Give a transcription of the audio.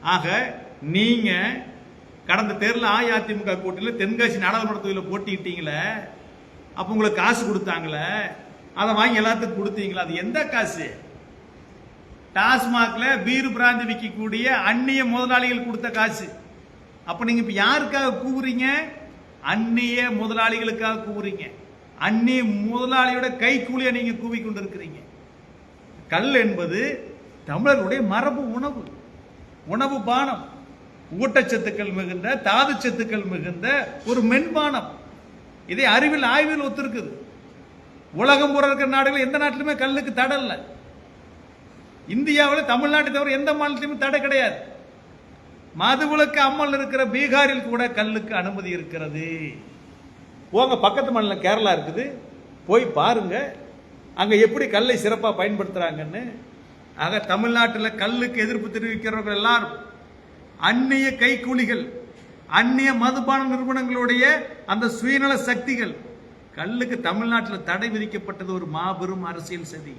ஆக நீங்க கடந்த தேர்தல் அஇஅதிமுக கூட்டணியில் தென்காசி நாடாளுமன்ற தொகுதியில் போட்டிக்கிட்டீங்களே அப்போ உங்களுக்கு காசு கொடுத்தாங்களே அதை வாங்கி எல்லாத்துக்கும் கொடுத்தீங்களா அது எந்த காசு? டாஸ்மாக்ல பீர் பிராந்தி விற்கக்கூடிய அந்நிய முதலாளிகள் கொடுத்த காசு. அப்ப நீங்க இப்ப யாருக்காக கூவுறீங்க? அந்நிய முதலாளிகளுக்காக கூவுறீங்க. அந்நிய முதலாளியோட கைக்கூலியை நீங்கள் நீங்க கூவி கொண்டிருக்கிறீங்க. கல் என்பது தமிழர்களுடைய மரபு உணவு. உணவு பானம். ஊட்டச்சத்துக்கள் மிகுந்த தாதுச்சத்துக்கள் மிகுந்த ஒரு மென்பானம். இதை அறிவில் ஆய்வில் ஒத்திருக்குது. உலகம் பூரா இருக்கிற நாடுகள் எந்த நாட்டிலுமே கல்லுக்கு தடை இல்லை இந்தியாவில் தமிழ்நாட்டை தவிர எந்த மாநிலத்திலுமே தடை கிடையாது. மதுவிலக்கு அம்மல் இருக்கிற பீகாரில் கூட கல்லுக்கு அனுமதி இருக்கிறது. போங்க பக்கத்து மாநிலம் கேரளா இருக்குது. போய் பாருங்க. அங்கே எப்படி கல்லை சிறப்பாக பயன்படுத்துகிறாங்கன்னு ஆக தமிழ்நாட்டில் கல்லுக்கு எதிர்ப்பு தெரிவிக்கிறவர்கள் எல்லாரும் அந்நிய கைக்கூலிகள் அந்நிய மதுபான நிறுவனங்களுடைய அந்த சுயநல சக்திகள் கல்லுக்கு தமிழ்நாட்டில் தடை விதிக்கப்பட்டது ஒரு மாபெரும் அரசியல் சதி.